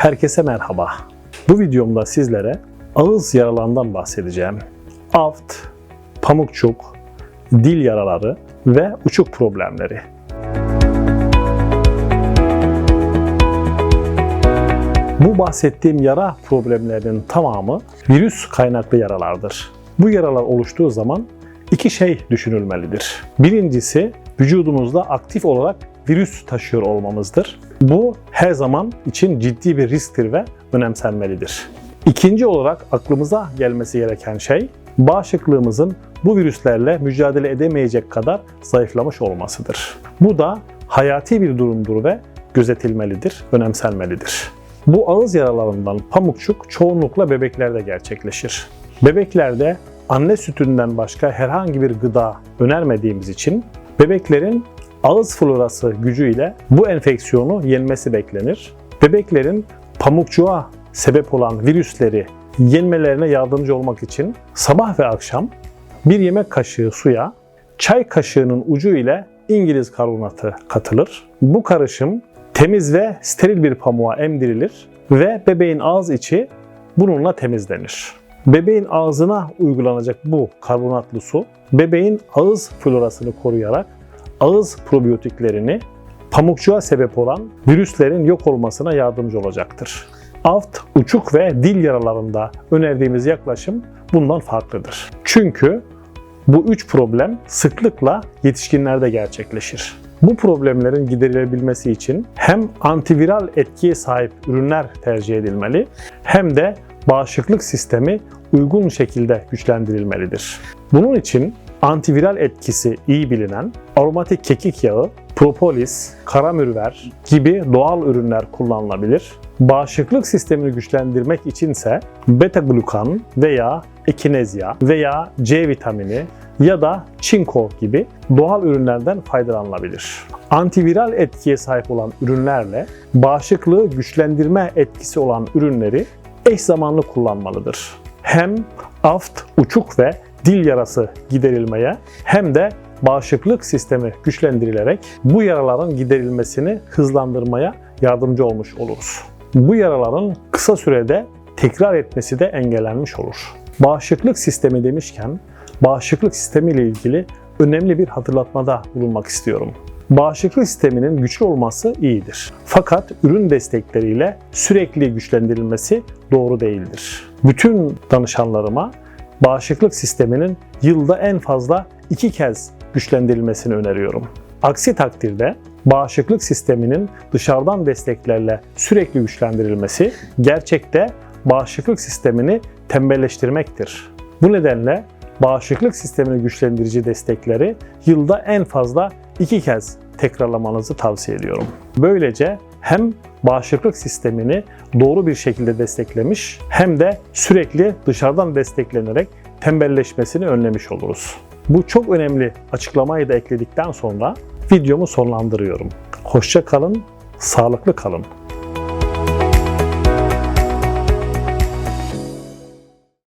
Herkese merhaba. Bu videomda sizlere ağız yaralarından bahsedeceğim. Aft, pamukçuk, dil yaraları ve uçuk problemleri. Bu bahsettiğim yara problemlerinin tamamı virüs kaynaklı yaralardır. Bu yaralar oluştuğu zaman iki şey düşünülmelidir. Birincisi vücudumuzda aktif olarak virüs taşıyor olmamızdır. Bu her zaman için ciddi bir risktir ve önemsenmelidir. İkinci olarak aklımıza gelmesi gereken şey bağışıklığımızın bu virüslerle mücadele edemeyecek kadar zayıflamış olmasıdır. Bu da hayati bir durumdur ve gözetilmelidir, önemsenmelidir. Bu ağız yaralarından pamukçuk çoğunlukla bebeklerde gerçekleşir. Bebeklerde anne sütünden başka herhangi bir gıda önermediğimiz için bebeklerin ağız florası gücüyle bu enfeksiyonu yenmesi beklenir. Bebeklerin pamukçuğa sebep olan virüsleri yenmelerine yardımcı olmak için sabah ve akşam bir yemek kaşığı suya çay kaşığının ucu ile İngiliz karbonatı katılır. Bu karışım temiz ve steril bir pamuğa emdirilir ve bebeğin ağız içi bununla temizlenir. Bebeğin ağzına uygulanacak bu karbonatlı su bebeğin ağız florasını koruyarak ağız probiyotiklerini pamukçuğa sebep olan virüslerin yok olmasına yardımcı olacaktır. Aft, uçuk ve dil yaralarında önerdiğimiz yaklaşım bundan farklıdır. Çünkü bu üç problem sıklıkla yetişkinlerde gerçekleşir. Bu problemlerin giderilebilmesi için hem antiviral etkiye sahip ürünler tercih edilmeli hem de bağışıklık sistemi uygun şekilde güçlendirilmelidir. Bunun için antiviral etkisi iyi bilinen aromatik kekik yağı, propolis, karamürver gibi doğal ürünler kullanılabilir. Bağışıklık sistemini güçlendirmek içinse beta glukan veya ekinezya veya C vitamini ya da çinko gibi doğal ürünlerden faydalanılabilir. Antiviral etkiye sahip olan ürünlerle bağışıklığı güçlendirme etkisi olan ürünleri eş zamanlı kullanmalıdır. Hem aft, uçuk ve dil yarası giderilmeye hem de bağışıklık sistemi güçlendirilerek bu yaraların giderilmesini hızlandırmaya yardımcı olmuş oluruz. Bu yaraların kısa sürede tekrar etmesi de engellenmiş olur. Bağışıklık sistemi demişken bağışıklık sistemi ile ilgili önemli bir hatırlatmada bulunmak istiyorum. Bağışıklık sisteminin güçlü olması iyidir. Fakat ürün destekleriyle sürekli güçlendirilmesi doğru değildir. Bütün danışanlarıma bağışıklık sisteminin yılda en fazla iki kez güçlendirilmesini öneriyorum. Aksi takdirde bağışıklık sisteminin dışarıdan desteklerle sürekli güçlendirilmesi gerçekte bağışıklık sistemini tembelleştirmektir. Bu nedenle bağışıklık sistemini güçlendirici destekleri yılda en fazla iki kez tekrarlamanızı tavsiye ediyorum. Böylece hem bağışıklık sistemini doğru bir şekilde desteklemiş hem de sürekli dışarıdan desteklenerek tembelleşmesini önlemiş oluruz. Bu çok önemli açıklamayı da ekledikten sonra videomu sonlandırıyorum. Hoşça kalın, sağlıklı kalın.